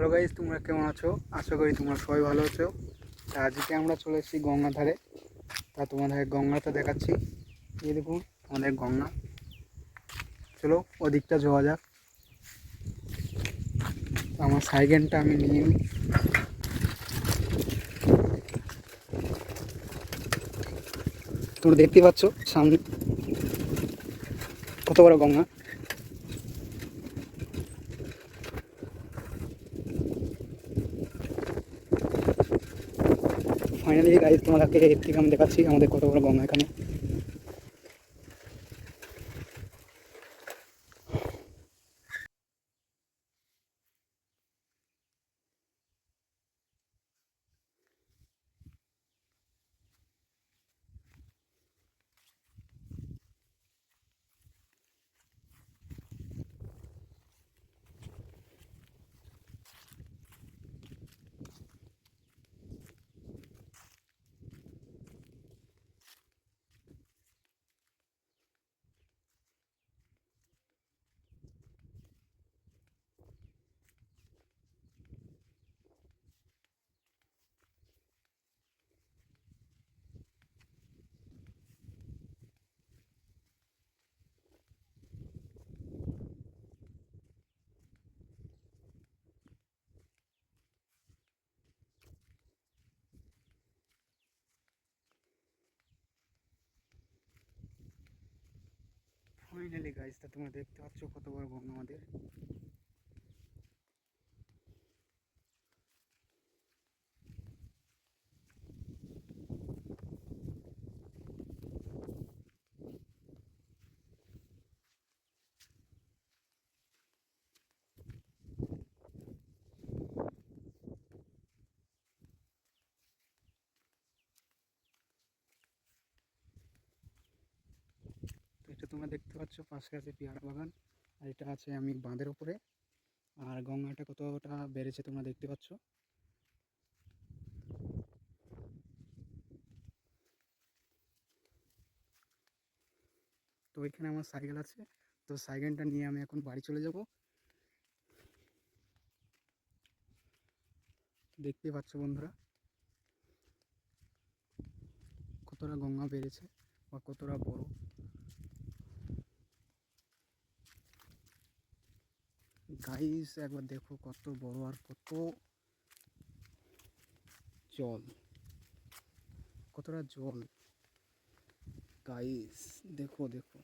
Hello guys তোমরা কেমন আছো? আশা করি তোমরা সবাই ভালো আছো। তা আজকে আমরা চলে এসেছি গঙ্গা ধারে তা তোমাদের গঙ্গাটা দেখাচ্ছি। এই দেখুন, আমাদের গঙ্গা। চলো, ওদিকটা যাওয়া যাক। আমার সাইকেলটা আমি নিয়ে নিই। তোমরা দেখতে পাচ্ছ সামনে কত বড় গঙ্গা? ফাইনালি গাইজ তোমাদেরকে এর থেকে আমি দেখাচ্ছি আমাদের কত বড় গঙ্গা এখানে। ফাইনালি গাইজ তা তোমরা দেখতে পাচ্ছ কত বড় বন্ধু আমাদের। তোমরা দেখতে পাচ্ছ, পাশে আছে পেয়ারা বাগান, আর এটা আছে আমি বাঁধের ওপরে আর গঙ্গাটা কতটা বেড়েছে তোমরা দেখতে পাচ্ছ। তো এখানে আমার সাইকেল আছে, তো সাইকেলটা নিয়ে আমি এখন বাড়ি চলে যাব। দেখতেই পাচ্ছ বন্ধুরা, কতটা গঙ্গা বেড়েছে বা কতটা বড়। গাইস একবার দেখো কত বড় আর কত জল। কতটা জল। গাইস দেখো দেখো।